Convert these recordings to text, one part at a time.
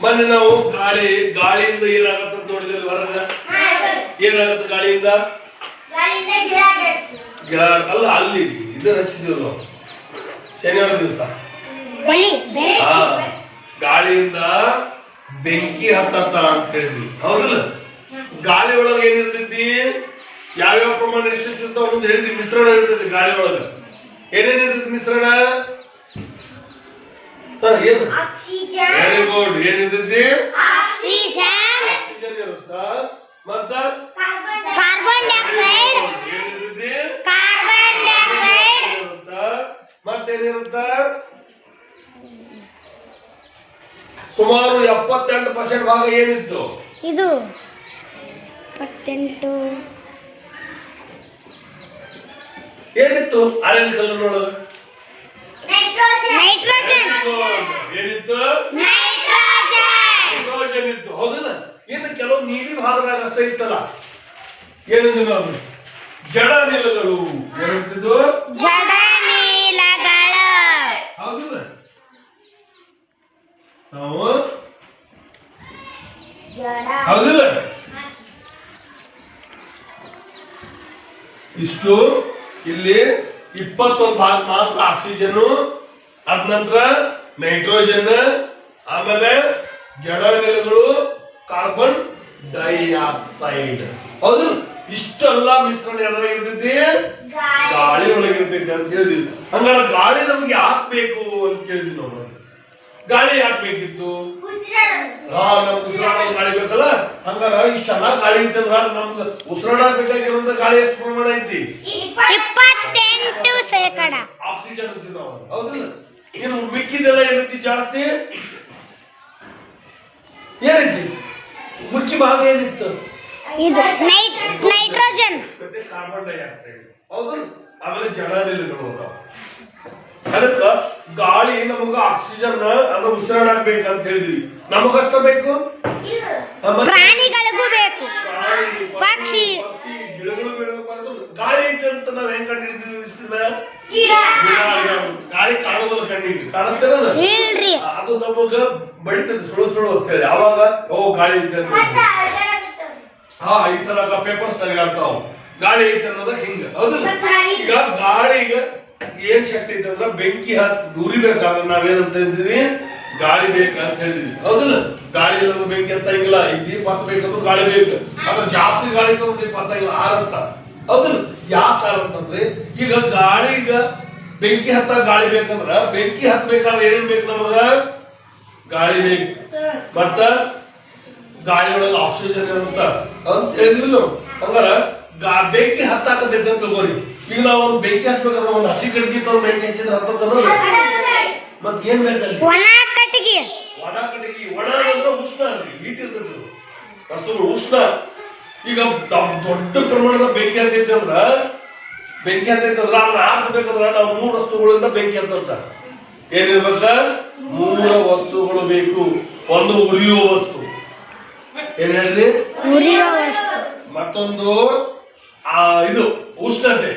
ಮೊನ್ನೆ ನಾವು ಗಾಳಿ ಗಾಳಿಯಿಂದ ಏನಾಗತ್ತ ಅಂತ ನೋಡಿದ್ವಿ ಹೊರಗ ಏನಾಗತ್ತ ಗಾಳಿಯಿಂದ? ಗಿಡ ಅಲ್ಲ ಅಲ್ಲಿ ಇದು ಹಚ್ಚಿದ್ವಿ ನಾವು. ಶನಿವಾರ ದಿವಸ. ಗಾಳಿಯಿಂದ ಬೆಂಕಿ ಹತ್ತತ್ತ ಅಂತ ಹೇಳಿದ್ವಿ. ಹೌದಲ್ಲ? ಗಾಳಿ ಒಳಗೆ ಏನಿರ್ತೈತಿ ಯಾವ್ಯಾವ ಪ್ರಮಾಣ ಎಷ್ಟು ಅಂತ ಹೇಳಿದ್ವಿ. ಮಿಶ್ರಣ ಇರ್ತೈತಿ ಗಾಳಿ ಒಳಗ. ಏನೇನಿರ್ತೈತಿ ಮಿಶ್ರಣ? ಏನು? ವೆರಿ ಗುಡ್ ಏನಿರ್ತೈತಿ ಆಕ್ಸಿಜನ್. ಆಕ್ಸಿಜನ್ ಇರುತ್ತ? ಮತ್ತ? Carbon dioxide. ಏನಿರ್ತೈತಿ carbon dioxide. ಇರುತ್ತ? ಮತ್ತೇನಿರುತ್ತ? ಸುಮಾರು ಎಪ್ಪತ್ತೆಂಟು ಪರ್ಸೆಂಟ್ ಭಾಗ ಏನಿತ್ತು? ಇದು ಇಪ್ಪತ್ತೆಂಟು ಏನಿತ್ತು? ಆರೆಂಜ್ ಕಲರ್ ನೋಡು ನೈಟ್ರೋಜನ್ ಏನಿತ್ತು? ನೈಟ್ರೋಜನ್ ಇತ್ತು. ಹೌದಲ್ಲ ಇನ್ನು ಕೆಲವು ನೀಲಿ ಭಾಗದಾಗ ಅಷ್ಟೇ ಇತ್ತಲ್ಲ? ಏನಿದೆ ನಾವು ಜಡ ನೀಲಗಳು. ಏನಂತಿದ್ದು? ಜಡ ನೀಲಗಳು. ಹೌದಲ್ಲ ನಾವು ಹೌದಿಲ್ಲ ಇಷ್ಟು ಇಲ್ಲಿ ಇಪ್ಪತ್ತೊಂದು ಭಾಗ ಮಾತ್ರ ಆಕ್ಸಿಜನ್. ಅದ ನಂತರ ನೈಟ್ರೋಜನ್ ಆಮೇಲೆ ಜಡ ಅನಿಲಗಳು ಕಾರ್ಬನ್ ಡೈಆಕ್ಸೈಡ್. ಹೌದು ಇಷ್ಟೆಲ್ಲ ಮಿಶ್ರಣ ಎಲ್ಲರಾಗಿರ್ತೈತಿ ಗಾಳಿ. ಒಳಗಿರ್ತೈತಿ ಅಂತ ಹೇಳಿದ್ವಿ ಹಂಗಾರ ಗಾಳಿ ನಮ್ಗೆ ಯಾಕೆ ಬೇಕು ಅಂತ ಕೇಳಿದ್ವಿ ನಾವು ಗಾಳಿ ಯಾಕೆ ಬೇಕಿತ್ತು? ಹಾ ನಮ್ಗೆ ಉಸಿರಾಡೋ ಗಾಳಿ ಬೇಕಲ್ಲ? ಹಂಗಾರ ಇಷ್ಟೆಲ್ಲ ಗಾಳಿ ಇತ್ತಂದ್ರ ನಮ್ಗೆ ಉಸಿರಾಡ ಬೇಕಾಗಿರುವಂತ ಗಾಳಿ ಎಷ್ಟು ಪ್ರಮಾಣ ಐತಿ? ಇಪ್ಪತ್ತೆಂಟು ಶೇಕಡ. ಆಕ್ಸಿಜನ್ ಅಂತೀವಿ ನಾವು. ಹೌದಿಲ್ಲ? ಏನು ಮಿಕ್ಕಿದೆಲ್ಲ ಏನೈತಿ ಜಾಸ್ತಿ? ಏನೈತಿ? ಮುಖ್ಯ ಭಾಗ ಏನಿತ್ತು? ಇದು ನೈಟ್ರೋಜನ್. ಜೊತೆ ಕಾರ್ಬನ್ ಡೈಆಕ್ಸೈಡ್ ಹೌದು. ಆಮೇಲೆ ಜಡ ಹೋಗ್ತಾವ ಅದಕ್ಕ ಗಾಳಿ ನಮಗ ಆಕ್ಸಿಜನ್ ಅದ ಉಸಿರಾಡಕ್ ಅಂತ ಹೇಳಿದ್ವಿ. ನಮಗಷ್ಟ ಬೇಕು? ಪ್ರಾಣಿಗಳಿಗೂ ಬೇಕು. ಗಾಳಿ, ಪಕ್ಷಿ. ಗಿಡಗಳು ಗಾಳಿ ಐತೆ ಅಂತ ನಾವ್ ಹೆಂಗ್ ಇಷ್ಟನ್ನ ಗಾಳಿ ಕಾಣೋದಲ್ಲ ಕಣ್ಣಿಗೆ. ಕಾಣುತ್ತೆ ಅದು? ಇಲ್ರಿ. ಅದು ನಮಗ ಬಡಿತದ ಸುಳು ಸುಳು ಅಂತ ಹೇಳಿ. ಅವಾಗ ಓ ಗಾಳಿ ಐತೆ ಅಂತ ಹಾ ಈ ತರ ಪೇಪರ್ಸ್ ಆಡ್ತಾವ ಗಾಳಿ ಐತೆ ಅನ್ನೋದ ಹಿಂಗ. ಹೌದಿಲ್ಲ? ಈಗ ಗಾಳಿಗ ಏನ್ ಶಕ್ತಿ ಐತೆ ಅಂದ್ರೆ ಬೆಂಕಿ ಹತ್ ಉರಿಬೇಕಾದ್ರೆ ನಾವೇನಂತ ಇದ್ದೀವಿ ಗಾಳಿ ಬೇಕಂತ ಹೇಳಿದ್ವಿ. ಹೌದಲ್ಲ? ಗಾಳಿ ಇಲ್ಲದ ಬೆಂಕಿ ಹಿಂಗಿಲ್ಲ ಈ ದೀಪ ಹತ್ತಬೇಕಂದ್ರೆ ಗಾಳಿ ಬೇಕು. ಅದ್ರ ಜಾಸ್ತಿ ಗಾಳಿ ತಗೊಂಡು ದೀಪ ಹತ್ತಂಗಿಲ್ಲ. ಆರಂತ ಹೌದಿಲ್ಲ ಯಾಕೆ ಅಂತಂದ್ರೆ ಈಗ ಗಾಳಿಗ ಬೆಂಕಿ ಹತ್ತ ಗಾಳಿ ಬೇಕಂದ್ರ ಬೆಂಕಿ ಹತ್ತಬೇಕಾದ್ರೆ ಏನೇನ್ ಬೇಕು ನಮಗ? ಗಾಳಿ ಬೇಕು. ಮತ್ತ ಗಾಳಿ ಒಳಗೆ ಆಕ್ಸಿಜನ್ ಇರುತ್ತ. ಅಂತ ಹೇಳಿದ್ವಿ ನಾವು ಹಂಗಾರ ಗಾ ಬೆಂಕಿ ಹತ್ತಾಕತೈತೆ ಅಂತ ತಗೋರಿ ಈಗ ನಾವು ಒಂದು ಬೆಂಕಿ ಹಚ್ಬೇಕಂದ್ರೆ ಒಂದು ಹಸಿ ಕಡ್ಗಿ ತಗೊಂಡು ಬೆಂಕಿ ಹಚ್ಚಿದ್ರೆ ಹತ್ತದ ಮತ್ ಏನ್ ಬೇಕಲ್ಲಿ? ಒಣ ಕಟ್ಟಿಗೆ. ಒಣ ಕಟ್ಟಿಗೆ. ಒಣ ಅಂದ್ರೆ ಉಷ್ಣ ಅಲ್ಲಿ ಹೀಟ್ ಇರ್ತದೆ ಅದು. ಉಷ್ಣ. ಈಗ ದೊಡ್ಡ ಪ್ರಮಾಣದ ಬೆಂಕಿ ಹತ್ತೈತೆ ಅಂದ್ರ ಬೆಂಕಿ ಅಂತ ಅಂದ್ರ ಅದನ್ನ ಆರಿಸ್ಬೇಕಂದ್ರ ನಾವು ಮೂರು ವಸ್ತುಗಳಿಂದ ಬೆಂಕಿ ಹತ್ತಂತ ಏನಿರ್ಬೇಕ? ಮೂರು ವಸ್ತುಗಳು ಬೇಕು. ಒಂದು ಉರಿಯುವ ವಸ್ತು. ಏನ್ ಹೇಳ್ರಿ? ಮತ್ತೊಂದು ಆ ಇದು ಉಷ್ಣತೆ.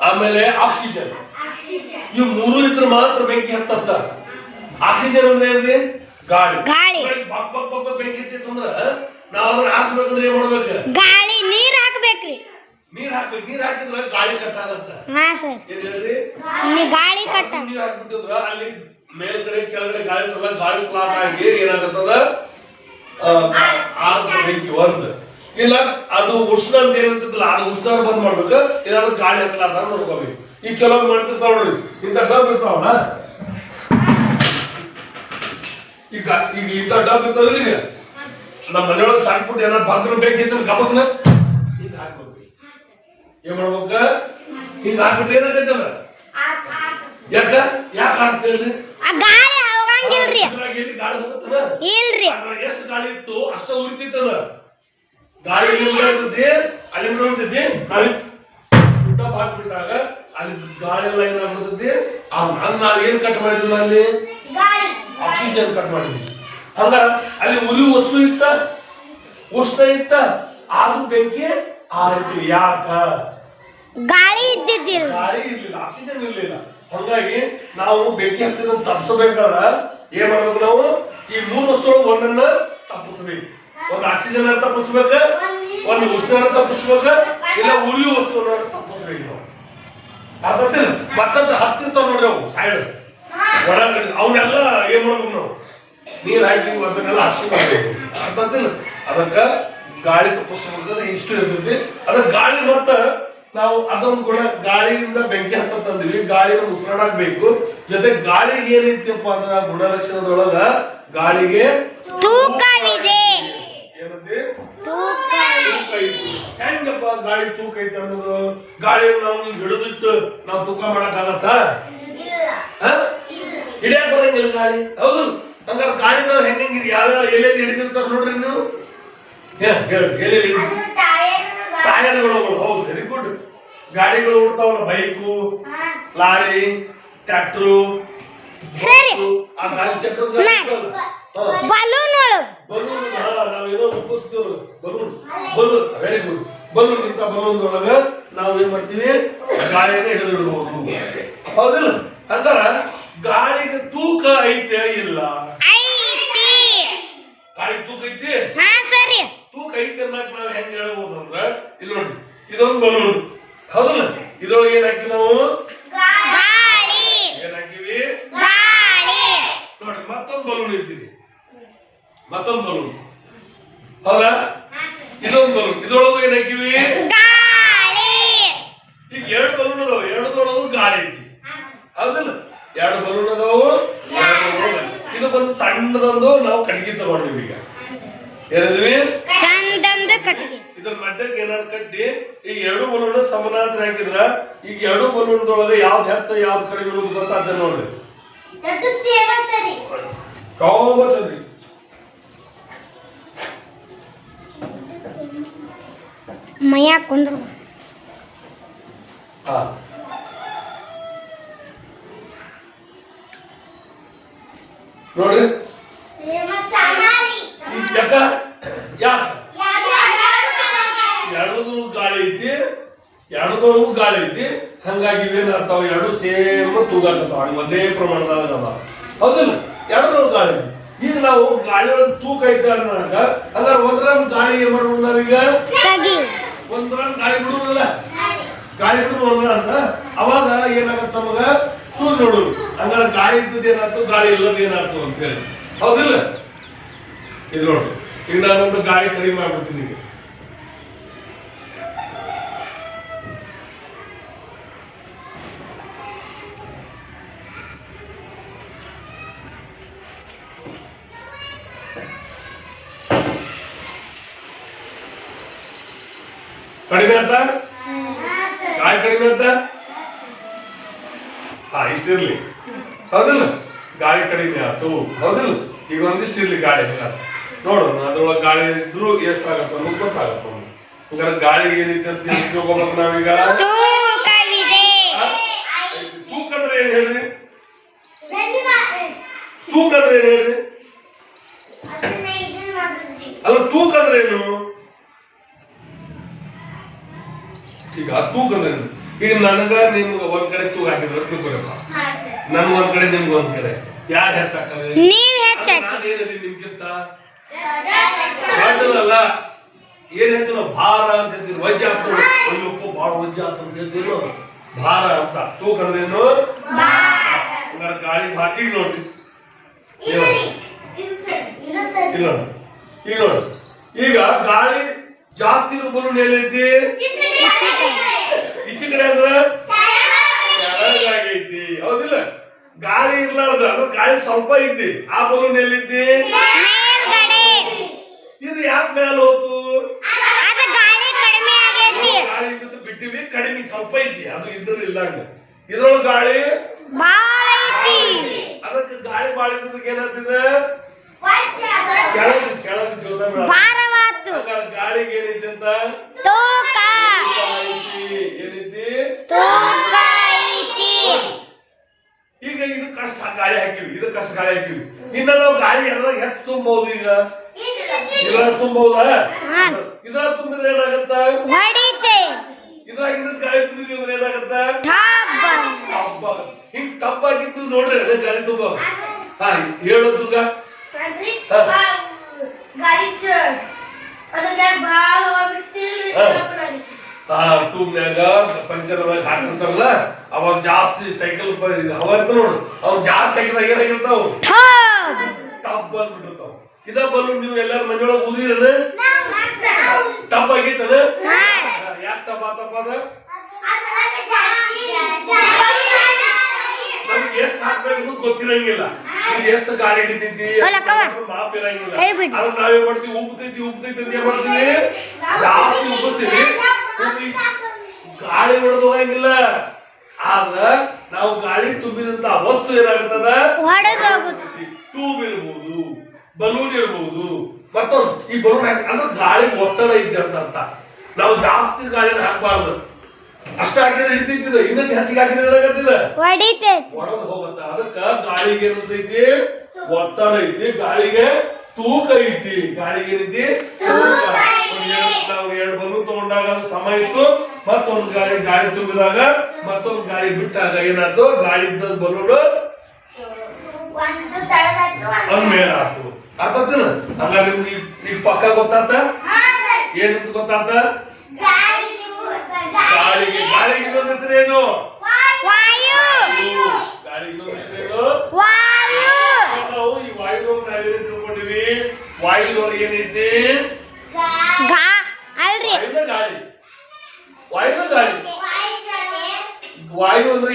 ಆಮೇಲೆ ಆಕ್ಸಿಜನ್. ಇವು ಮೂರು ಇದ್ರೆ ಮಾತ್ರ ಬೆಂಕಿ ಹತ್ತತ್ತ ಆಕ್ಸಿಜನ್ ಅಂದ್ರೆ ಏನ್ರಿ? ಗಾಳಿ. ಬಕ್ ಬಕ್ ಬಕ್ ಬಕ್ ಬೆಂಕಿ ಹತ್ತಿತ್ತು ಅಂದ್ರ ನಾವ್ ಅದನ್ನ ಆರಿಸ್ಬೇಕಂದ್ರೆ ಏನ್ ಮಾಡ್ಬೇಕು? ಗಾಳಿ ನೀರ್ ಹಾಕ್ಬೇಕ್ರಿ. ನೀರ್ ಹಾಕ್ಬೇಕು. ನೀರ್ ಹಾಕಿದ್ರೆ ಗಾಳಿ ಕಟ್ಟಾಗತ್ತ. ಹಾ ಸರ್. ಏನ್ ಹೇಳ್ರಿ? ನೀ ಗಾಳಿ ಕಟ್ಟ. ನೀರ್ ಹಾಕ್ಬಿಟ್ಟಿದ್ರ ಅಲ್ಲಿ ಮೇಲ್ಗಡೆ ಕೆಳಗಡೆ ಗಾಳಿ ಇರ್ತದಲ್ಲ, ಗಾಳಿ ಕ್ಲಾಸ್ ಆಗಿ ಏನಾಗತ್ತದ? ಆ, ಆರ್ದ ಬೆಂಕಿ ಒಂದ್ ಇಲ್ಲ ಅದು ಉಷ್ಣ ಅಂತ ಏನಿರ್ತದಲ್ಲ ಅದು ಉಷ್ಣ ಬಂದ್ ಮಾಡ್ಬೇಕು. ಏನಾದ್ರು ಗಾಳಿ ಹತ್ಲಾರ್ದ ನೋಡ್ಕೋಬೇಕು. ಈ ಕೆಲವೊಂದು ಮಾಡ್ತಿರ್ತಾವ ನೋಡಿ ಇಂಥ ಡಬ್ ಇರ್ತಾವಲ್ಲ? ಈಗ ಈಗ ಇಂಥ ಡಬ್ ಇರ್ತಾವಲ್ಲ ಈಗ ನಮ್ಮ ಮನೆಯೊಳಗೆ ಸಣ್ಣ ಪುಟ್ಟ ಏನಾರು ಬಾತ್ರೂಮ್ ಬೇಕಿದ್ರೆ ಕಬಕ್ನ? ಹಿಂಗ ಹಾಕ್ಬೇಕು. ಏನ್ ಮಾಡ್ಬೇಕ? ಹಿಂಗ ಹಾಕ್ಬಿಟ್ರೆ ಏನಾಗತ್ತದ ಯಾಕ? ಯಾಕ ಹಾಕ್ತೇಳ್ರಿ ಆ ಗಾಳಿ ಹೋಗಂಗಿಲ್ರಿ. ಗಾಳಿ ಇಲ್ರಿ. ಅದ್ರಾಗ ಎಷ್ಟು ಗಾಳಿ ಇತ್ತು ಅಷ್ಟ ಉರಿತಿತ್ತದ. ಗಾಳಿ ಎಲ್ಲಿಂದ ಅಲ್ಲಿ ನಾವ್ ಊಟ ಹಾಕ್ಬಿಟ್ಟಾಗ ಅಲ್ಲಿ ಗಾಳಿ ಎಲ್ಲ ಏನಾಗ್ಬಿಡ್ತೈತಿ? ಅದ್ ನಾವ್ ಏನ್ ಕಟ್ ಮಾಡಿದ್ವಿ ಅಲ್ಲಿ? ಆಕ್ಸಿಜನ್ ಕಟ್ ಮಾಡಿದ್ವಿ. ಹಂಗಾರ ಅಲ್ಲಿ ಉರಿ ವಸ್ತು ಇತ್ತ ಉಷ್ಣ ಇತ್ತ ಆದ್ರೂ ಬೆಂಕಿ ಆಯ್ತು ಯಾಕ? ಗಾಳಿ ಇದ್ದಿದ್ದಿಲ್ಲ. ಗಾಳಿ ಇರ್ಲಿಲ್ಲ ಆಕ್ಸಿಜನ್ ಇರ್ಲಿಲ್ಲ. ಹಂಗಾಗಿ ನಾವು ಬೆಂಕಿ ಹತ್ತಿರ ತಪ್ಪಿಸಬೇಕಾದ್ರ ಏನ್ ಮಾಡ್ಬೇಕು ನಾವು? ಈ ಮೂರು ಒಂದನ್ನ ತಪ್ಪಿಸ್ಬೇಕು. ಒಂದು ಆಕ್ಸಿಜನ್ ತಪ್ಪಿಸ್ಬೇಕ ಒಂದು ಉಷ್ಣ ತಪ್ಪಿಸ್ಬೇಕ ಇಲ್ಲ ಉರಿ ವಸ್ತುವನ್ನ ತಪ್ಪಿಸ್ಬೇಕು ನಾವು. ಅರ್ಥಾತಿಲ್ಲ ಮತ್ತೊಂದು ಹತ್ತಿರ್ತಾವ ನೋಡ್ರಿ ಅವು ಸೈಡ್ ಒಳಗಡೆ ಅವನ್ನೆಲ್ಲ ಏನ್ ಮಾಡ್ಬೇಕು ನಾವು? ನೀರ್ ಹಾಕಿ ಅದನ್ನೆಲ್ಲ ಹಸಿ ಮಾಡಿ ಅರ್ಥಾತಿಲ್ಲ ಅದಕ್ಕ ಗಾಳಿ ತಪ್ಪಿಸ್ಬೇಕಾದ್ರೆ ಇಷ್ಟು ಇರ್ತೈತಿ. ಅದಕ್ಕೆ ಗಾಳಿ ಮತ್ತ ನಾವು ಅದೊಂದು ಕೂಡ ಗಾಳಿಯಿಂದ ಬೆಂಕಿ ಹತ್ತ ತಂದಿವಿ. ಗಾಳಿನ ಉಸಿರಾಡಬೇಕು ಜೊತೆ ಗಾಳಿಗೆ ಏನೈತಿಯಪ್ಪ ಅಂದ್ರೆ ಗುಣಲಕ್ಷಣದೊಳಗ ಗಾಳಿಗೆ ತೂಕವಿದೆ. ಹೆಂಗಪ್ಪ ಗಾಳಿ ತೂಕ ಐತಿ ಅನ್ನೋದು? ಗಾಳಿಯನ್ನು ನಾವು ಹಿಡಿದಿಟ್ಟು ನಾವು ತೂಕ ಮಾಡಕ್ ಆಗತ್ತ ಹಿಡಿಯಕ್ ಬರಂಗಿಲ್ಲ ಗಾಳಿ. ಹೌದು. ಹಂಗಾರೆ ಗಾಳಿ ನಾವು ಹೆಂಗ್ ಹೆಂಗ್ ಯಾವ ಯಾವ್ಯಾವ ಎಲ್ಲೆಲ್ಲಿ ಹಿಡಿದಿರ್ತಾರ ನೋಡ್ರಿ ನೀವು? ಎಲ್ಲೆಲ್ಲಿ ಟೈರ್ಗಳು. ಹೌದು ವೆರಿ ಗುಡ್ ಗಾಡಿಗಳು ಓಡ್ತಾವಲ್ಲ ಬೈಕು ಲಾರಿ ಟ್ರ್ಯಾಕ್ಟ್ರು ಸರಿ. ಆ ಗಾಳಿ ಚಕ್ರದ. ಬಲೂನ್ ಬಲೂನ್ ನಾವೇನೋ ರೂಪಿಸ್ತೀವಿ balloon. Balloon very good balloon ಇಂತ ಬಲೂನ್ ಒಳಗ ನಾವು ಏನ್ ಮಾಡ್ತೀವಿ? ಗಾಳಿಯನ್ನು ಹಿಡಿದಿಡಬಹುದು ಹೌದಿಲ್ಲ? ಅಂತಾರ ಗಾಳಿಗೆ ತೂಕ ಐತೆ ಇಲ್ಲ. ಐತಿ. ಗಾಳಿ ತೂಕ ಐತಿ? ಹಾ ಸರಿ. ತೂಕ ಐತೆ ಅನ್ನಕ್ ನಾವು ಹೆಂಗ್ ಹೇಳಬಹುದು ಅಂದ್ರೆ ಇಲ್ಲಿ ನೋಡಿ ಇದೊಂದು ಬಲೂನ್. ಹೌದಲ್ಲ? ಇದ್ರೊಳಗೆ ಏನ್ ಹಾಕಿ ನಾವು? ಗಾಳಿ. ಏನ್ ಹಾಕಿವಿ? ಗಾಳಿ. ನೋಡಿ ಮತ್ತೊಂದು ಬಲೂನ್ ಇದ್ದೀವಿ ಮತ್ತೊಂದು ಬಲೂನ್. ಹೌದಾ? ಇದೊಂದು ಬಲೂನ್. ಇದ್ರೊಳಗೂ ಏನ್ ಹಾಕಿವಿ? ಗಾಳಿ. ಈಗ ಎರಡು ಬಲೂನ್ ಅದಾವ. ಎರಡದೊಳಗೂ ಗಾಳಿ ಐತಿ. ಹೌದಿಲ್ಲ? ಎರಡು ಬಲೂನ್ ಅದಾವು ಇದು ಒಂದು ಸಣ್ಣದೊಂದು ನಾವು ಕಟ್ಟಿಗೆ ತಗೊಂಡಿವಿ ಈಗ ಏನಿದ್ವಿ? ಸಣ್ಣದೊಂದು ಇದ್ರ ಮಧ್ಯಕ್ಕೆ ಏನಾದ್ರು ಕಟ್ಟಿ ಈ ಎರಡು ಬಲೂನ್ ಸಮಾನಾಂತರ ಹಾಕಿದ್ರ ಈಗ ಎರಡು ಬಲೂನ್ದೊಳಗೆ ಯಾವ್ದು ಹೆಚ್ಚ ಯಾವ್ದು ಕಡಿಮೆ ಅನ್ನೋದು ಅದನ್ನ ನೋಡ್ರಿ. ಯಾವ ಚಂದ್ರಿ ಕುಂದ್ರು. ಹಾ. ನೋಡ್ರಿ. ಯಾಕ ಯಾಕ? ಎರಡದು ಗಾಳಿ ಐತಿ, ಎರಡು ಗಾಳಿ ಐತಿ. ಹಂಗಾಗಿ ಇವೇನಾಗ್ತಾವ ಎರಡು ಸೇಮ್ ತೂಗಾಕತ್ತಾವ. ಹಂಗ ಒಂದೇ ಪ್ರಮಾಣದಾಗ ಅದಾವ. ಹೌದಿಲ್ಲ? ಎರಡದೊಳಗೂ ಗಾಳಿ ಐತಿ. ಈಗ ನಾವು ಗಾಳಿ ಒಳಗೆ ತೂಕ ಐತೆ ಅಂದಾಗ ಹಂಗಾರೆ ಒಂದ್ರ ಗಾಳಿ ಏನ್ ಮಾಡ್ಬೋದು ನಾವೀಗ? ತಗಿ ಒಂದ್ರಾಗ ಗಾಳಿ ಬಿಡುವುದಿಲ್ಲ. ಗಾಳಿ ಅಂದ್ರ ಅಂತ. ಅವಾಗ ಏನಾಗತ್ತ ನಮಗ? ತೂಗ್ ನೋಡುದು ಹಂಗಾರೆ ಗಾಳಿ ಇದ್ದದ್ದು ಏನಾಯ್ತು ಗಾಳಿ ಇಲ್ಲದ ಏನಾಯ್ತು ಅಂತೇಳಿ ಹೌದಿಲ್ಲ ಇದು ನೋಡಿ ಈಗ ನಾನೊಂದು ಗಾಳಿ ಕಡಿಮೆ ಮಾಡ್ಬಿಡ್ತೀನಿ ಈಗ ಕಡಿಮೆ ಅಂತ ಗಾಳಿ ಕಡಿಮೆ ಅಂತ ಹಾ ಇಷ್ಟಿರ್ಲಿ. ಹೌದಿಲ್ಲ? ಗಾಳಿ ಕಡಿಮೆ ಆಯ್ತು. ಹೌದಿಲ್ಲ? ಈಗ ಒಂದಿಷ್ಟು ಇರ್ಲಿ ಗಾಳಿ ಹಂಗಾರ ನೋಡೋಣ ಅದ್ರೊಳಗೆ ಗಾಳಿ ಇದ್ರು ಎಷ್ಟಾಗತ್ತ ಅನ್ನೋದು ಗೊತ್ತಾಗತ್ತ ಹಂಗಾರೆ ಗಾಳಿಗೆ ಏನೈತೆ ಅಂತ ತಿಳ್ಕೊಬೇಕು ನಾವೀಗ. ತೂಕಂದ್ರೆ ಏನ್ ಹೇಳ್ರಿ? ತೂಕ ಅಂದ್ರೆ ಏನ್ ಹೇಳ್ರಿ? ಅಲ್ಲ ತೂಕ ಅಂದ್ರೆ ಏನು? ಈಗ ತೂಕ ಅಂದ್ರೆ ಏನು? ಈಗ ನನಗ ನಿಮ್ಗ ಒಂದ್ ಕಡೆ ತೂಗ ಹಾಕಿದ್ರೆ ತಿಳ್ಕೊಳಪ್ಪ ನನ್ ಒಂದ್ ಕಡೆ ನಿಮ್ಗ ಒಂದ್ ಕಡೆ. ಯಾರು ಹೆಚ್ಚಾಕಲ್ಲ ನಾನೇನದಿ ನಿಮ್ಗಿಂತ ದೊಡ್ಡದಲ್ಲ ಏನ್ ಹೇಳ್ತೀವಿ ನಾವು ಭಾರ ಅಂತ ಹೇಳ್ತೀವಿ ವಜ್ಜ ಅಂತ ಅಯ್ಯಪ್ಪ ಭಾಳ ವಜ್ಜ ಅಂತ ಅಂತ ಹೇಳ್ತೀವಿ ಭಾರ ಅಂತ. ತೂಕ ಅಂದ್ರೇನು ಹಂಗಾರೆ ಗಾಳಿ ಭಾರ ಈಗ ನೋಡ್ರಿ. ಇಲ್ಲ ಈಗ ನೋಡ್ರಿ ಈಗ ನೋಡಿ. ಈಗ ಗಾಳಿ ಜಾಸ್ತಿ ಇರೋ ಬಲೂನ್ ಎಲ್ಲೈತಿ ಈಚೆ ಕಡೆ ಅಂದ್ರೆ? ಹೌದಿಲ್ಲ? ಗಾಳಿ ಇರ್ಲಾರ್ದ ಅದು ಗಾಳಿ ಸ್ವಲ್ಪ ಇದ್ದಿ. ಆ ಬಲೂನ್ ಎಲ್ಲಿದ್ದಿ? ಇದು ಯಾಕೆ ಮೇಲೆ ಹೋತು? ಗಾಳಿ ಇದ್ದದ್ದು ಬಿಟ್ಟಿವಿ ಕಡಿಮೆ ಸ್ವಲ್ಪ ಐತಿ ಅದು ಇದ್ರ ಇಲ್ಲಂಗ. ಇದ್ರೊಳಗೆ ಗಾಳಿ? ಅದಕ್ಕೆ ಗಾಳಿ ಬಾಳ ಇದ್ದದಕ್ಕೆ ಏನಾಗ್ತಿದೆ ಕೆಳಗೆ ಕೆಳಗೆ ಜೋತ ಗಾಳಿಗೆ ಏನಿದ್ದಂತ ತೂಕ. ಏನೈತಿ ಈಗ ಇದು ಕಷ್ಟ ಗಾಳಿ ಹಾಕಿವಿ ಇದು ಕಷ್ಟ ಗಾಳಿ ಹಾಕಿವಿ. ಇನ್ನ ನಾವು ಗಾಳಿ ಎಲ್ಲ ಹೆಚ್ಚು ತುಂಬಬಹುದು ಈಗ. ಇದ್ರ ತುಂಬಬಹುದಾ ಹಾ. ಇದ್ರಾಗ ತುಂಬಿದ್ರೆ ಏನಾಗತ್ತ? ಇದ್ರಾಗಿನ ಗಾಳಿ ತುಂಬಿದ್ವಿ ಅಂದ್ರೆ ಏನಾಗತ್ತ? ಹಿಂಗೆ ಟಬ್ಬ ಹಿಂಗ್ ಟಬ್ ಆಗಿದ್ದು ನೋಡ್ರಿ ಅದೇ ಗಾಳಿ ತುಂಬ. ಹಾ ಹೇಳು ದುರ್ಗ. ಗಾಳಿ ಅದಕ್ಕೆ ಭಾಳ ಹೋಗ್ಬಿಡ್ತೀವಿ ಹಾ. ಆ ಟ್ಯೂಬ್ನ್ಯಾಗ ಪಂಚರ್ ಒಳಗೆ ಹಾಕಿರ್ತಾರಲ್ಲ ಅವಾಗ ಜಾಸ್ತಿ ಸೈಕಲ್ ಹವ ನೋಡು ಅವ್ ಜಾಸ್ತಿ ಸೈಕಲ್ ಏನಾಗಿರ್ತಾವ ಟಪ್ ಬಂದ್ಬಿಟ್ಟಿರ್ತಾವ. ಇದ ಬಲ್ಲು ನೀವು ಎಲ್ಲಾರು ಮನೆಯೊಳಗೆ ಊದಿರನ? ಟಪ್ ಆಗೈತನ ಯಾಕೆ ಟಬ್ ಆತಪ್ಪ ಅದ? ನಮ್ಗೆ ಎಷ್ಟು ಹಾಕ್ಬೇಕು ಗೊತ್ತಿರಂಗಿಲ್ಲ. ಇದು ಎಷ್ಟು ಗಾಡಿ ಹಿಡಿತೈತಿ. ಮಾಪ್ ಇರಂಗಿಲ್ಲ. ಅದ್ರ ನಾವೇನ್ ಮಾಡ್ತೀವಿ? ಉಬ್ತೈತಿ ಉಬ್ತೈತಿ ಅಂತ ಏನ್ ಮಾಡ್ತೀವಿ? ಜಾಸ್ತಿ ಉಬ್ಬಿಸ್ತೀವಿ ಉಬ್ಬಿ ಗಾಳಿ ಹೊಡೆದು ಹೋಗಂಗಿಲ್ಲ ಆದ್ರ ನಾವು ಗಾಳಿ ತುಂಬಿದಂತ ವಸ್ತು ಏನಾಗುತ್ತದ ಟ್ಯೂಬ್ ಇರ್ಬೋದು ಬಲೂನ್ ಇರ್ಬೋದು ಮತ್ತೊಂದು ಈ ಬಲೂನ್ ಹಾಕಿ ಅಂದ್ರೆ ಗಾಳಿ ಒತ್ತಡ ಇದೆ ಅಂತ ನಾವು ಜಾಸ್ತಿ ಗಾಳಿನ ಹಾಕಬಾರ್ದು. ಅಷ್ಟ ಹಾಕಿದ್ರೆ ಹಿಡಿತಿದ್ದ ಇನ್ನಷ್ಟು ಹೆಚ್ಚಿಗೆ ಹಾಕಿದ್ರೆ ಏನಾಗತ್ತಿದ? ಒಳಗೆ ಹೋಗುತ್ತ. ಅದಕ್ಕ ಗಾಳಿಗೆ ಏನಂತೈತಿ? ಒತ್ತಡ ಐತಿ. ಗಾಳಿಗೆ ತೂಕ ಐತಿ. ಗಾಳಿಗೆ ಏನೈತಿ? ತೂಕ ಒಂದ್ ಎರಡ್- ಬಲೂನ್ ತಗೊಂಡಾಗ ಅದು ಸಮ ಇತ್ತು. ಮತ್ತೊಂದು ಗಾಳಿ ಗಾಳಿ ತುಂಬಿದಾಗ ಮತ್ತೊಂದು ಗಾಳಿ ಬಿಟ್ಟಾಗ ಏನಾಯ್ತು? ಗಾಳಿ ಇದ್ದ ಬಲೂನ್ ಒಂದು ತಳಗತ್ತು ಒಂದ್ ಮೇಲ ಆತು ಅರ್ಥತಿಲ್ಲ ಹಂಗಾರೆ ನಿಮ್ಗೆ ಈ- ಈ ಪಕ್ಕ ಗೊತ್ತಾತ? ಏನಂತ ಗೊತ್ತಾತ? ಗಾಳಿಗೆ ಗಾಳಿಗೆ ಇನ್ನೊಂದು ಹೆಸರೇನು ವಾಯು. ಗಾಳಿಗೆ ಇನ್ನೊಂದ್ ಹೆಸರೇನು ನಾವು ಈ ವಾಯುದೊಳಗೆ ನಾವೇನು ತಿಳ್ಕೊಂಡಿವಿ ವಾಯುದೊಳಗೆ ಏನೈತಿ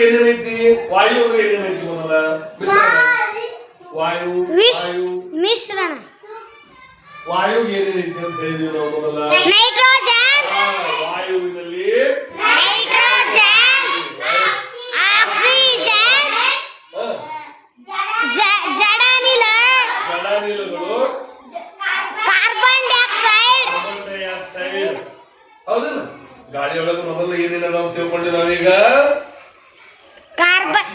ಏನೇನೈತಿ? ವಾಯು ಅಂದ್ರೆ ಏನೇನೈತಿ ಮೊದಲ? ಮಿಶ್ರಣ. ವಾಯು ಮಿಶ್ರಣ. ವಾಯು ಏನೇನೈತಿ ಅಂತ ಹೇಳಿದೀವಿ ನಾವು ಮೊದಲ. ನೈಟ್ರೋಜನ್. ವಾಯುವಿನಲ್ಲಿ ನೈಟ್ರೋಜನ್. ಆಕ್ಸಿಜನ್. ಆ, ಜ- ಜಡಾನಿಲ. Carbon dioxide. Carbon dioxide. ಹೌದಿಲ್ಲ ಗಾಳಿಯೊಳಗೆ ಮೊದಲು ಏನೇನ ನಾವು ತಿಳ್ಕೊಂಡಿ ನಾವೀಗ carbon oxygen dioxide carbon dioxide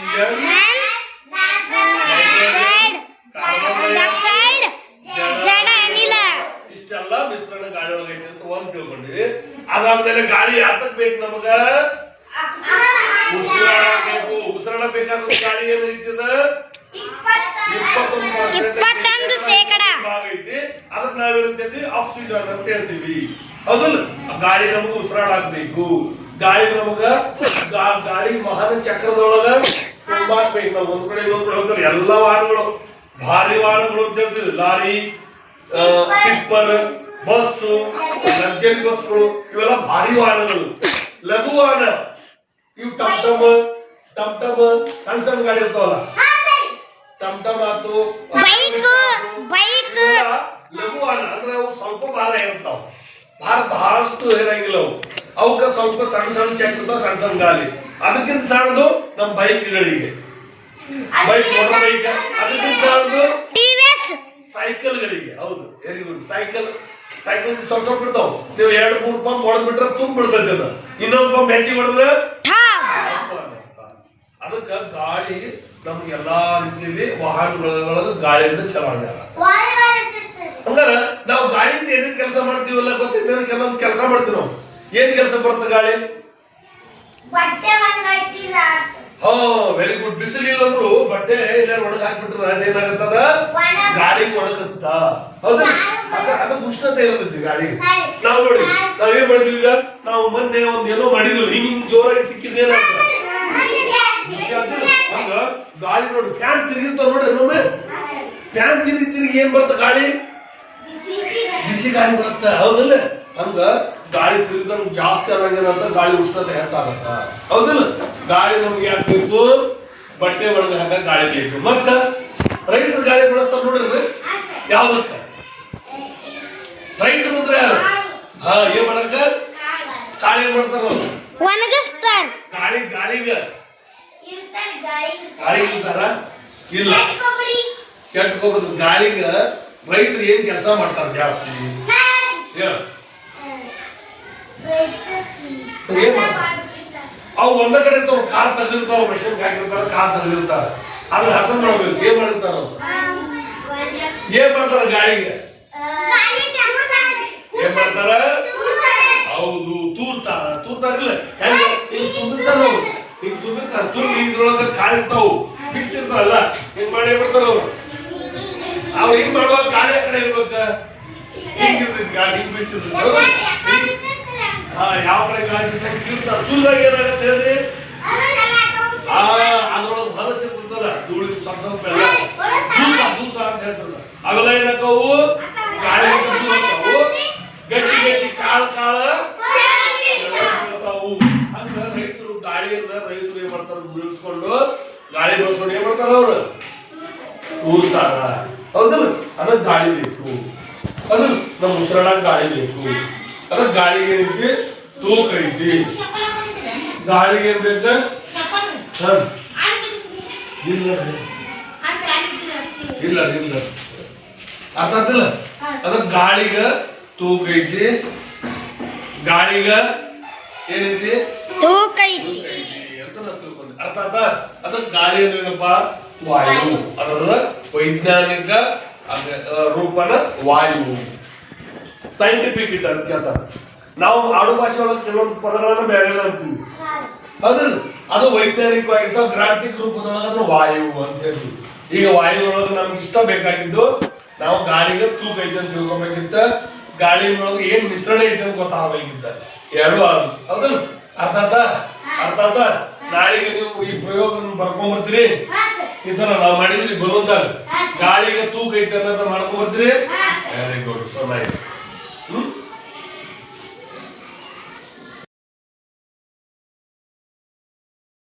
ಜಡ ಅನಿಲ ಇಷ್ಟೆಲ್ಲ ಮಿಶ್ರಣ ಗಾಳಿ ಒಳಗೆ ಐತೆ ಅಂತ ಒಂದ್ ತಿಳ್ಕೊಂಡಿವಿ ಅದಾದ್ಮೇಲೆ ಗಾಳಿ ಯಾತಕ್ ಬೇಕು ನಮಗ? ಬೇಕು ಉಸಿರಾಡ ಬೇಕಾದ ಗಾಳಿ ಏನೈತಿದ ಇಪ್ಪತ್ತೊಂದು ಶೇಕಡ. ಭಾಗ ಐತಿ. ಅದಕ್ಕೆ ನಾವೇನಂತೀವಿ ಆಕ್ಸಿಜನ್ ಅಂತ ಹೇಳ್ತೀವಿ. ಹೌದಲ್ಲ? ಗಾಳಿ ನಮಗ ಉಸಿರಾಡಬೇಕು ಗಾಳಿ ನಮಗ ಗಾಳಿ ಮಹಾನ ಚಕ್ರದೊಳಗ ತುಂಬಾಕ್ಬೇಕು ಸ್ಪೇಸ್ ಒಂದ್ ಕಡೆ ಇನ್ನೊಂದ್ ಕಡೆ ಹೋಗ್ತಾರೆ. ಎಲ್ಲ ವಾಹನಗಳು ಭಾರಿ ವಾಹನಗಳು ಅಂತ ಹೇಳ್ತೀವಿ ಲಾರಿ ಟಿಪ್ಪರ್ ಬಸ್ಸು ಲಕ್ಸರಿ ಬಸ್ಗಳು ಇವೆಲ್ಲ ಭಾರಿ ವಾಹನಗಳು ಲಘು ವಾಹನ ಇವು ಟಮ್ ಟಮ್ ಟಮ್ ಟಮ್ ಸಣ್ಣ ಸಣ್ಣ ಗಾಡಿ ಇರ್ತಾವಲ್ಲ. ಟಮ್ ಟಮ್ ಆತು ಲಘು ವಾಹನ ಅಂದ್ರೆ ಅವು ಸ್ವಲ್ಪ ಭಾರ ಇರ್ತಾವ. ಭಾರ ಬಹಳಷ್ಟು ಇರಂಗಿಲ್ಲ ಅವು. ಅವಕ್ಕ ಸ್ವಲ್ಪ ಸಣ್ಣ ಸಣ್ಣ ಚೆಕ್ ಇರ್ತಾವ ಸಣ್ಣ ಸಣ್ಣ ಗಾಲಿ. ಅದಕ್ಕಿಂತ ಸಾಲದು ನಮ್ಮ ಬೈಕ್ಗಳಿಗೆ. ಬೈಕ್ ಮೋಟರ್ ಬೈಕ್ ಅದಕ್ಕಿಂತ ಸಾಲದು ಟಿವಿಎಸ್. ಸೈಕಲ್ಗಳಿಗೆ ಹೌದು. ವೆರಿ ಗುಡ್ ಸೈಕಲ್ ಸೈಕಲ್ ಸ್ವಲ್ಪ ಸ್ವಲ್ಪ ಬಿಡ್ತಾವ್. ನೀವು ಎರಡು ಮೂರು ಪಂಪ್ ಹೊಡೆದ್ ಬಿಟ್ರೆ ತುಂಬ ಬಿಡ್ತೈತೆ ಅದು. ಇನ್ನೊಂದು ಪಂಪ್ ಹೆಚ್ಚಿಗೆ ಹೊಡೆದ್ರೆ ಅದಕ್ಕೆ ಗಾಳಿ ನಮ್ಗೆ ಎಲ್ಲಾ ರೀತಿಯಲ್ಲಿ ವಾಹನಗಳೊಳಗೆ ಗಾಳಿಯಿಂದ ಚಲಾವಣೆ ಹಂಗಾರ ನಾವು ಗಾಳಿಯಿಂದ ಏನೇನು ಕೆಲಸ ಮಾಡ್ತೀವಲ್ಲ ಗೊತ್ತಿದ್ದೇನೆ ಕೆಲವೊಂದು ಕೆಲಸ ಮಾಡ್ತೀವಿ ನಾವು. ಏನ್ ಕೆಲಸ ಬರುತ್ತೆ ಗಾಳಿ? ಬಟ್ಟೆ ಹಾ ವೆರಿ ಗುಡ್ ಬಿಸಿಲಿಲ್ಲ ಅಂದ್ರು ಬಟ್ಟೆ ಎಲ್ಲಾರು ಒಣಗ ಹಾಕ್ಬಿಟ್ರೆ ಅದೇನಾಗತ್ತದ? ಒಣ- ಗಾಳಿ ಒಣಗುತ್ತ. ಹೌದಾ? ಅದ- ಉಷ್ಣತೆ ಇರ್ತೈತಿ ಗಾಳಿ. ನಾವ್ ನೋಡಿ ನಾವೇನ್ ಮಾಡಿದ್ವಿ ಈಗ ನಾವು ಮೊನ್ನೆ ಒಂದ್ ಏನೋ ಮಾಡಿದ್ವಿ. ಹಿಂಗ್ ಹಿಂಗ್ ಜೋರಾಗಿ ಸಿಕ್ಕಿದ್ದೇನಾಗ್ತದೆ ಹಂಗ ಗಾಳಿ ನೋಡಿ ಫ್ಯಾನ್ ತಿರುಗಿರ್ತಾವ ನೋಡ್ರಿ ನೊಮ್ಮೆ ಫ್ಯಾನ್ ತಿರುಗಿ ತಿರುಗಿ ಏನ್ ಬರ್ತ ಗಾಳಿ? ಬಿಸಿ ಗಾಳಿ ಬರುತ್ತೆ. ಹೌದಿಲ್ಲ. ಹಂಗ ಗಾಳಿ ತಿರುಗಿದಂಗ್ ಜಾಸ್ತಿ ಆದಂಗೇನಂತ ಗಾಳಿ ಉಷ್ಣತೆ ಹೆಚ್ಚಾಗತ್ತ. ಹೌದಿಲ್ಲ. ಗಾಳಿ ನಮ್ಗೆ ಯಾಕೆ ಬೇಕು? ಬಟ್ಟೆ ಒಳಗೆ ಹಾಕ ಗಾಳಿ ಬೇಕು. ಮತ್ತ ರೈತರು ಗಾಳಿ ಬಳಸ್ತಾರ ನೋಡ್ರಿ. ಯಾವ್ದಕ್ಕ ರೈತರು ಅಂದ್ರೆ ಯಾರು? ಹಾ ಏನ್ ಮಾಡಕ ಗಾಳಿ ಮಾಡ್ತಾರ? ಒಣಗಿಸ್ತಾರ. ಗಾಳಿ ಗಾಳಿಗ ಗಾಳಿ ಗಾಳಿ ಇರ್ತಾರ ಇಲ್ಲ. ಕೊಬ್ಬರಿ. ಕೆಟ್ಕೋಬೋದು ಗಾಳಿಗ ರೈತರು ಏನ್ ಕೆಲಸ ಮಾಡ್ತಾರೆ ಜಾಸ್ತಿ? ಏನ್ ಮಾಡ್ತಾರ? ಅವು ಒಂದ ಕಡೆ ಇರ್ತಾವ ಕಾರ್ ತೆಗೆದಿರ್ತಾವ ಮೆಷಿನ್ ಹಾಕಿರ್ತಾರ, ಕಾರ್ ತೆಗೆದಿರ್ತಾರ. ಅದ್ರ ಹಸನ್ ಮಾಡ್ಬೇಕು, ಏನ್ ಮಾಡಿರ್ತಾರ? ಏನ್ ಮಾಡ್ತಾರ ಗಾಳಿಗೆ? ಏನ್ ಮಾಡ್ತಾರ? ಹೌದು, ತೂರ್ತಾರ. ತೂರ್ತಾರಿಲ್ಲ ಹೆಂಗ? ಹಿಂಗ್ ತುಂಬಿರ್ತಾರ ಅವ್ರು. ಹಿಂಗ್ ತುಂಬಿರ್ತಾರ. ತುಂಬಿ ಇದ್ರೊಳಗ ಕಾಲ್ ಇರ್ತಾವು. ಫಿಕ್ಸ್ ಇರ್ತಾರಲ್ಲ ಹಿಂಗ್ ಮಾಡಿ ಬಿಡ್ತಾರ ಅವ್ರು? ಅವ್ರು ಹಿಂಗ್ ಮಾಡುವಾಗ ಗಾಳಿ ಆ ಕಡೆ ಇರ್ಬೇಕ. ಹಿಂಗಿರ್ತೈತಿ ಗಾಳಿ ಹಿಂಗ್ ಬೀಸ್ತಿರ್ತೈತಿ? ಹಾ ಯಾವ ಕಡೆ ಗಾಳಿ ಬೀಸ್ತಾ ತುಲ್ದಾಗ ಏನಾಗತ್ತೆ ಹೇಳ್ರಿ ಹಾ ಅದ್ರೊಳಗೆ ಹೊಲಸು ಇರ್ತದಲ್ಲ ಧೂಳಿ ಸ್ವಲ್ಪ ಸ್ವಲ್ಪ ಎಲ್ಲ ದೂಸ ದೂಸ ಅಂತ ಹೇಳ್ತಾರಲ್ಲ ಅವೆಲ್ಲ ಏನಾಕವು ಗಾಳಿ ದೂರ ಗಟ್ಟಿ ಗಟ್ಟಿ ಕಾಳು ಕಾಳು. ಹಂಗ ರೈತರು ಗಾಳಿಯಿಂದ ರೈತರು ಏನ್ ಮಾಡ್ತಾರ? ಬೀಳಿಸ್ಕೊಂಡು ಗಾಳಿ ಬಳಸ್ಕೊಂಡು ಏನ್ ಮಾಡ್ತಾರ ಅವ್ರು? ಊರ್ತಾರ ಹೌದಲ್ಲ ಅದಕ್ಕೆ ಗಾಳಿ ಬೇಕು ಅದು ನಮ್ಮ ಉಸಿರಾಡಕ್ ಗಾಳಿ ಬೇಕು ಅದಕ್ಕೆ ಗಾಳಿಗೆ ಏನೈತಿ ತೂಕ ಐತಿ ಗಾಳಿಗೆ ಏನ್ ಬೇಕ ಹ? ಇಲ್ಲ ರೀ. ಇಲ್ಲ ರೀ, ಇಲ್ಲ ಅರ್ಥ ಆತಿಲ್ಲ ಅದಕ್ಕೆ ಗಾಳಿಗ ತೂಕ ಐತಿ ಗಾಳಿಗ ಏನೈತಿ ತೂಕ ಐತಿ ಅಂತ ನಾನ್ ತಿಳ್ಕೊಂಡೆ. ಅರ್ಥ ಆತಾ ಅದಕ್ಕೆ ಗಾಳಿ ಅಂದ್ರೇನಪ್ಪ ವಾಯು. ಅದರ ವೈಜ್ಞಾನಿಕ ರೂಪನ ವಾಯು. ಸೈಂಟಿಫಿಕ್ ಇಟ್ ಅಂತ. ಕೇಳ್ತಾರ ನಾವು ಆಡು ಭಾಷೆ ಒಳಗೆ ಕೆಲವೊಂದು ಪದಗಳನ್ನು ಬೇರೆ ಅಂತೀವಿ. ಅದ್ರ ಅದು ವೈಜ್ಞಾನಿಕವಾಗಿರ್ತಾವ ಗ್ರಾಂಥಿಕ ರೂಪದೊಳಗೆ ಅದನ್ನ ವಾಯು ಅಂತ ಹೇಳ್ತೀವಿ. ಈಗ ವಾಯು ಒಳಗೆ ನಮ್ಗೆ ಇಷ್ಟ ಬೇಕಾಗಿದ್ದು ನಾವು ಗಾಳಿಗೆ ತೂಕ ಐತೆ ಅಂತ ತಿಳ್ಕೊಬೇಕಿತ್ತ. ಗಾಳಿ ಒಳಗೆ ಏನ್ ಮಿಶ್ರಣ ಐತೆ ಅಂತ ಗೊತ್ತಾಗಬೇಕಿತ್ತ. ಎರಡು ಅದು ಹೌದಲ್ಲ? ಅರ್ಥ ಅರ್ಥ ಅರ್ಥ ನಾಳೆಗೆ ನೀವು ಈ ಪ್ರಯೋಗ ಬರ್ಕೊಂಡ್ಬರ್ತೀರಿ ತರ ನಾವು ಮಾಡಿದ್ರಿ ಬರುವಂತ ಗಾಳಿಗೆ ತೂಕ ಐತೆ ಅನ್ನೋದನ್ನ ಮಾಡ್ಕೊಂಡ್ಬರ್ತೀರಿ ವೆರಿ ಗುಡ್ ಸೊ ನೈಸ್